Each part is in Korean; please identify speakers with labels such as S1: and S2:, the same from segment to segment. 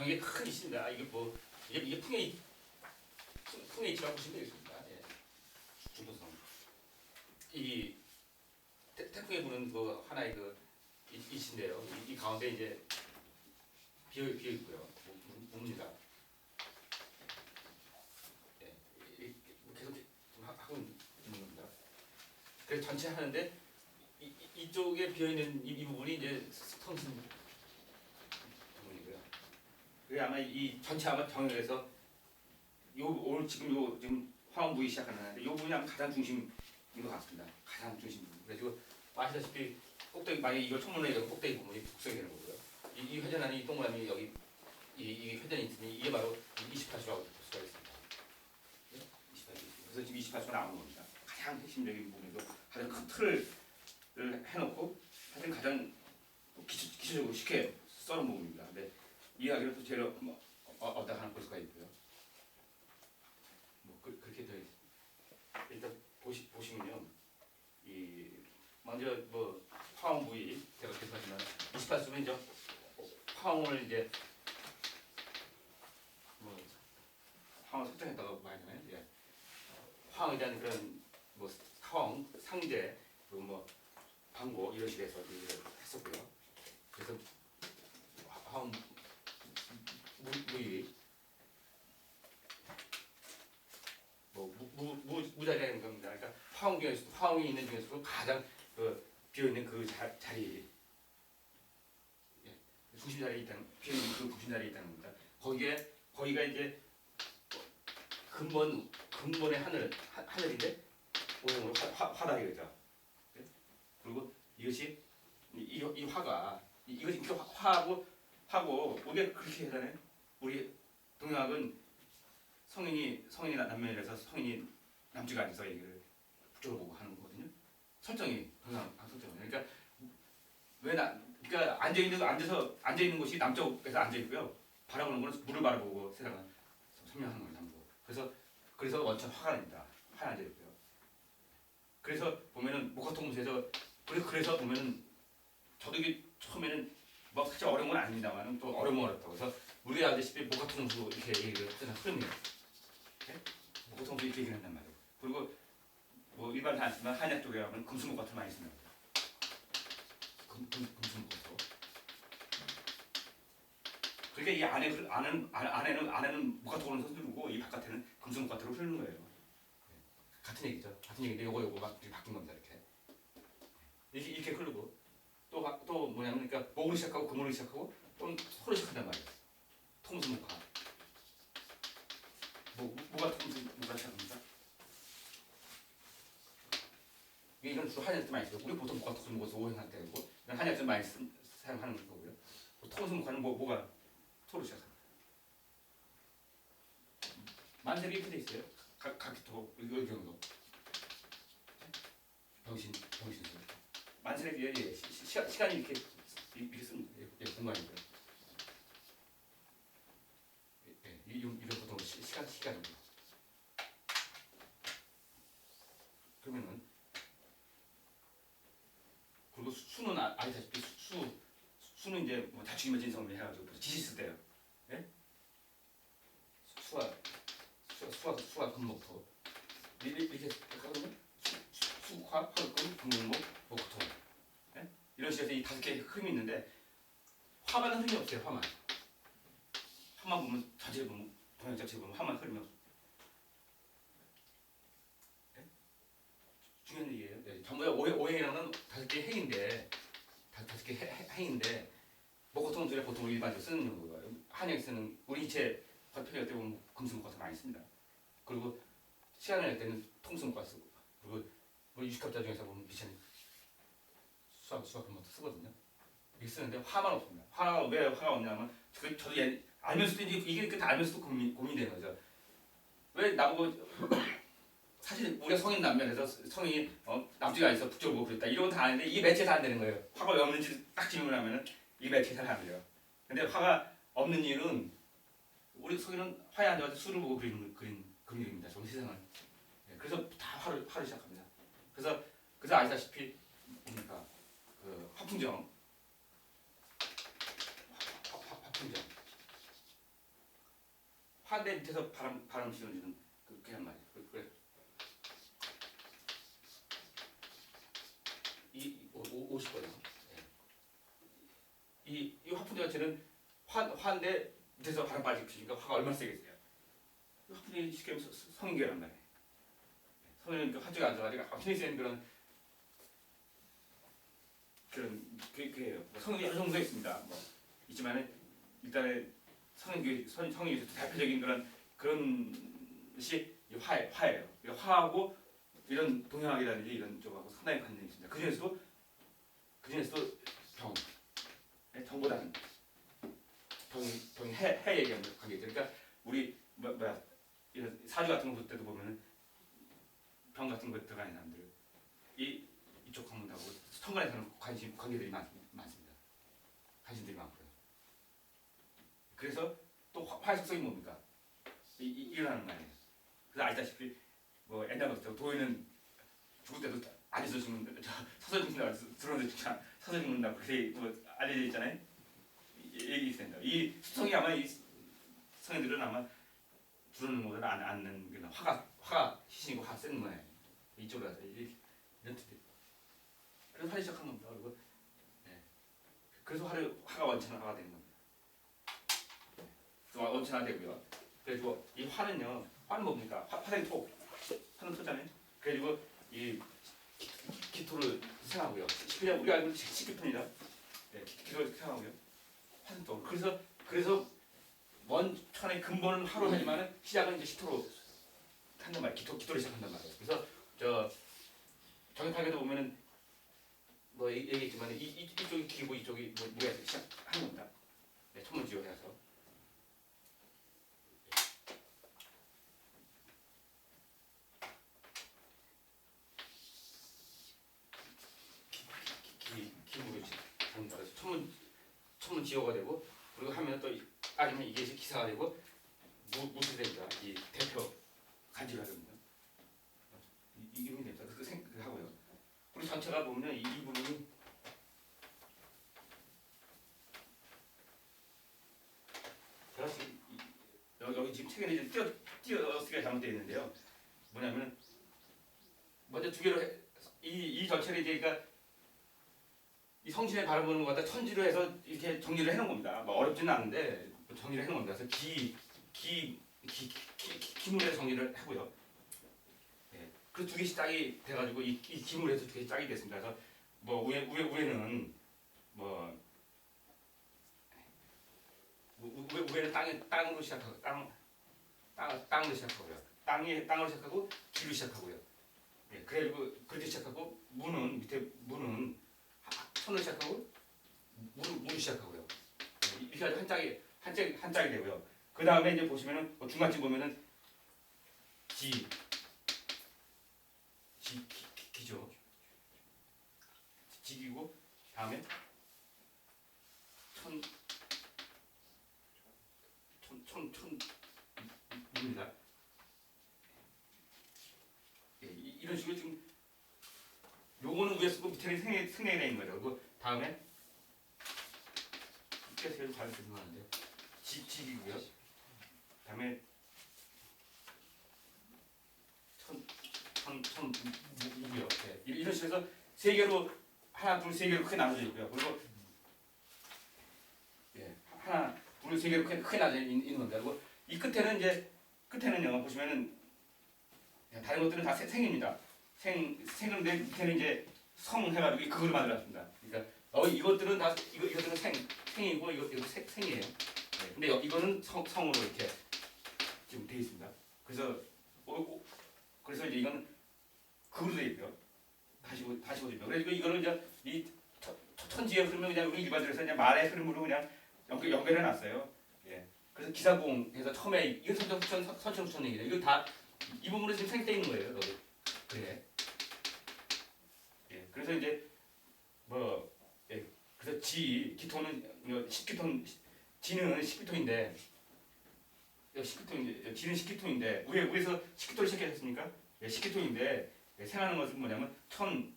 S1: 경력이 큰 있습니다. 이게 뭐 이게, 이게 풍의 풍- 풍의 이치라고 보시면 되겠습니다. 예. 중도성 이 태, 태풍에 부는 그 하나의 그 이- 이치인데요. 이, 이 가운데 이제 비어 비어 있고요. 봅니다. 예, 계속 하- 있는 겁니다. 그래서 전체 하는데 이, 이- 이쪽에 비어 있는 이, 이 부분이 이제 부분이고요. 그게 아마 이 전체 아마 병역에서 요 오늘 지금 요 지금 화원 부위 시작하는데 요 부분이 아마 가장 중심인 것 같습니다. 가장 중심 부분. 그래서 아시다시피 꼭대기 만약 이걸 청문회 이 꼭대기 부분이 북성이 되는 거고요. 이, 이 회전하는 이 동그라미 여기 이, 이 회전이 있으니 이게 바로 28수라고 볼 수가 있습니다. 예? 28수. 그래서 지금 28수가 나오는 겁니다. 가장 핵심적인 부분이고 가장 큰 틀을 해놓고 사실 가장 기초, 기초적으로 쉽게 써놓은 부분입니다. 근데 이 이야기를 또 제가 뭐, 어, 어디다 볼 수가 있고요. 뭐 그, 그렇게 되어 있습니다. 일단 보시, 보시면요. 이 먼저 뭐 화원 부위 제가 계속하지만 28수면 이제 화원을 이제 뭐 화원 설정했다고 말하잖아요. 예. 화원에 대한 그런 뭐 화원, 상제 그리고 뭐 방고 이런 일을 했었고요. 그래서 화- 화원 무, 무위 뭐무무 무자리라는 겁니다. 그러니까 화원 중에서 화원이 있는 중에서도 가장 그 비어 있는 그 자, 자리 예, 중심 자리에 있다는 비어 있는 그 중심 자리에 있다는 겁니다. 거기에 거기가 이제 근본 근본의 하늘 하, 하늘인데 오형으로 화, 화, 화다리겠죠. 예? 그리고 이것이 이, 이, 이 화가 이, 이것이 이렇게 화- 화하고 하고 우리가 그렇게 하잖아요. 우리 동양학은 성인이 성인이 나- 남면이라서 성인이 남자가 앉아서 얘기를 북쪽으로 보고 하는 거거든요. 설정이 동양 설정. 그러니까 왜 나 그러니까 앉아 있는 앉아서 앉아 있는 곳이 남쪽에서 앉아 있고요. 바라보는 거는 물을 바라보고 세상은 선명한 걸 담고. 그래서 그래서 원천 화가 납니다. 화에 앉아 있고요. 그래서 보면은 목화통무에서 그래서 그래서 보면은 저도 이게 처음에는 뭐 사실 어려운 건 아닙니다만 또 어려운 건 어렵다고 해서 우리가 알다시피 목화통수 이렇게 얘기를 하는 흐름이에요. 네? 목화통수 이렇게 얘기를 한단 말이에요. 그리고 뭐 일반 다 아시지만 한약 쪽에 가면 금수목화토 많이 씁니다. 금, 금, 금수목화토. 그러니까 이 안에 흐- 안은 안- 안에는 안에는 목화토는 흐르고 이 바깥에는 금수목화토로 흐르는 거예요. 네. 같은 얘기죠. 같은 얘기인데 요거 요거가 이렇게 바뀐 겁니다. 이렇게 이렇게, 이렇게 흐르고 또 또 뭐냐면 그러니까 목으로 시작하고 금으로 시작하고 또 소로 시작한단 말이에요. 통수목화. 뭐 뭐가 시작합니까? 이게 이건 주로 한약 때 많이 쓰고 우리 보통 목화 통수 먹어서 오행할 때고 이건 한약 때 많이 쓰, 사용하는 거고요. 통수목화는 뭐 뭐가 토로 시작합니다. 만세비 이렇게 돼 있어요. 각 각기토 이거 경도. 병신 병신수. 만세비 예, 예. 시, 시, 시간이 이렇게 이렇게 쓰는 거예요. 예, 공간이고요. 예, 예. 이 이런 보통 시, 시간 시간입니다. 그러면은 그리고 수- 수는 아, 아시다시피 수, 수 수는 이제 뭐 다축이면 진성을 해가지고 지시 쓸 때요. 예? 수- 수와 수, 수와 수와 금목토 이렇게 하거든요. 수화 화금 금목목 목토 예? 이런 식으로 이 다섯 개의 흐름이 있는데 화만 흐름이 없어요. 화만 화만 보면 자체 보면 동양 자체 보면 화만 흐름이 없어. 예? 중요한 얘기예요. 네, 전부 다 오해 오해라는 다섯 개 행인데 해- 해- 행인데 목화통 둘에 보통 일반적으로 쓰는 용도가 한약에 쓰는 우리 이체 화폐할 때 보면 금수목화 많이 씁니다. 그리고 시간을 낼 때는 통수목화 쓰고 그리고 뭐 유식합자 중에서 보면 미천 수학 수학 그런 것도 쓰거든요. 이게 쓰는데 화만 없습니다. 화가 왜 화가 없냐면 그 저도 예, 알면서도 이게 이게 그다 알면서도 고민 고민이 되는 거죠. 왜 나보고 사실 우리가 성인 남면에서 성인이 어, 남쪽에 있어 북쪽으로 그랬다 이런 건 다 아는데 이게 매체에서 안 되는 거예요. 화가 왜 없는지 딱 질문하면은 이 매체에서 안 돼요. 근데 화가 없는 이유는 우리 성인은 화에 앉아서 술을 보고 그리는 그린 그림입니다. 전 세상을. 예, 그래서 다 화를 화를 시작합니다. 그래서 그래서 아시다시피 뭡니까 그 화풍정 화, 화, 화, 화풍정 화대 밑에서 바람 바람 실어주는 그 그냥 말이에요. 그, 그래. 이 오, 50거든요. 이, 이 화풍 자체는 환, 환대 밑에서 바람 빠지고 있으니까 화가 얼마나 세겠어요. 이 화풍이 쉽게 성인계란 말이에요. 성인은 화쪽에 앉아가지고 엄청 센 그런 그런 그, 그예요. 뭐 성인이 여러 종류가 있습니다. 뭐 있지만은 일단은 성인교 성- 성인에서 대표적인 그런 그런 것이 이 화, 화예요. 이 화하고 이런 동양학이라든지 이런 쪽하고 상당히 관련이 있습니다. 그 중에서도 그 중에서도 병, 네, 병보다는 병, 병이 해, 해 얘기하는 관계죠. 그러니까 우리 뭐, 뭐야 이런 사주 같은 거볼 때도 보면은 병 같은 거 들어가는 사람들 이 이쪽 학문하고 천간에서는 관심 관계들이 많, 많습니다. 관심들이 많고요. 그래서 또 화- 화의 속성이 뭡니까? 이, 이, 일어나는 거 아니에요. 그래서 알다시피 뭐 옛날부터 도인은 죽을 때도 앉아서 죽는다, 저 서서 죽는다, 들어오는 죽자, 서서 죽는다 그렇게 뭐 알려져 있잖아요. 얘기 있습니다. 이 수성이 아마 이 성인들은 아마 주르는 것을 안 않는 그 화가 화가 희신이고 화가 센 거예요. 이쪽으로 가서 이- 이런 뜻이. 그래서 화를 시작한 겁니다. 그리고 예. 그래서 화를 화가 원천화가 되는 겁니다. 그래서 원천화 되고요. 그리고 이 화는요. 화는 뭡니까? 화, 화생 토. 화는 토잖아요. 그리고 이 기토를 생각하고요. 그냥 우리가 알고 있는 식- 식기토입니다. 네, 기- 기토를 생각하고요. 화생 토. 그래서 그래서 원천의 근본은 화로 하지만은 시작은 이제 시토로 한단 말이에요. 기토 기토를 시작한단 말이에요. 그래서 저 정액하게도 보면은 뭐 얘- 얘기했지만 이, 이 이쪽이 기고 이쪽이 뭐 무에서 시작하는 겁니다. 네, 천문지어해서 기 기무로 시작합니다. 그래서 천문 천문지어가 되고 그리고 하면 또 이- 아니면 이게 기사가 되고 무 무시 됩니다. 이 대표 간지가 됩니다. 이- 이게 됩니다. 그 생각하고요. 우리 전체가 보면 이, 이 부분이 제가 지금 이- 여기, 지금 책에는 이제 띄어 띄어 쓰기가 잘못되어 있는데요. 뭐냐면 먼저 두 개로 이이 전체를 이제 그러니까 이 성신의 바라보는 것과 천지로 해서 이렇게 정리를 해놓은 겁니다. 뭐 어렵지는 않은데 정리를 해놓은 겁니다. 그래서 기, 기, 기, 기, 기, 기물에서 정리를 하고요. 예. 그두 개씩 짝이 돼가지고 이, 이 기물에서 두 개씩 짝이 됐습니다. 그래서 뭐 위에 위에 위에는 뭐 우- 우- 위- 위에는 땅에 땅으로 시작하고 땅, 땅 땅으로 시작하고요. 땅에 땅으로 시작하고 기로 시작하고요. 예. 그리고 그렇게 시작하고 문은 밑에 문은 하- 천으로 시작하고 문 문이 시작하고요. 예, 이렇게 해서 한 짝이 한 짝이 되고요. 그 다음에 이제 보시면은 뭐 중간쯤 보면은 지, 지 기, 기, 기죠. 지기고 다음에 천, 천, 천, 천, 입니다. 예, 이- 이런 식으로 지금 요거는 위에 쓰고 밑에는 생략, 생략이 있는 거죠. 그리고 다음에 이렇게 제일 잘 설명하는데 지, 지기고요. 다음에 천, 천, 천, 무- 무고요. 예, 이- 이런 식으로 세 개로 하나, 둘, 세 개로 크게 나눠져 있고요. 그리고 예, 하나, 둘, 세 개로 크게, 크게 나눠져 있- 있는 겁니다. 그리고 이 끝에는 이제 끝에는요 보시면은 예, 다른 것들은 다 생, 생입니다. 생, 생인데 밑에는 이제 성 해가지고 그걸 만들었습니다. 그러니까 어 이것들은 다 이거 이것들은 생 생이고 이거 이거 생, 생이에요. 네, 근데 여- 이거는 성, 성으로 이렇게 지금 돼 있습니다. 그래서 어, 어, 그래서 이제 이건 그으로 돼 있고요. 다시 보 다시 보시면 그래서 이거는 이제 이 천- 천지의 흐름을 그냥 우리 일반적으로 그냥 말의 흐름으로 그냥 연결 연결해 놨어요. 예. 그래서 기사공에서 처음에 이거 선천 후천 선천 얘기죠. 이거 다 이 부분으로 지금 생략돼 있는 거예요. 여기. 그래. 예. 그래서 이제 뭐 예. 그래서 지 기토는 이거 십기토 지는 십기토인데 여기 십기토인데 지는 십기토인데 위에 위에서 십기토를 시작했습니까? 예, 십기토인데 예, 생하는 것은 뭐냐면 천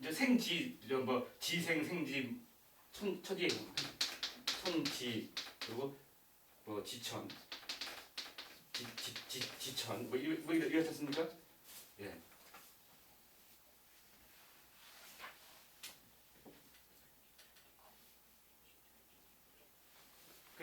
S1: 이제 생지 저뭐 지생 생지 천 천지 천지 그리고 뭐 지천 지, 지, 지, 지천 뭐, 이, 뭐 이렇- 이렇지 않습니까? 예.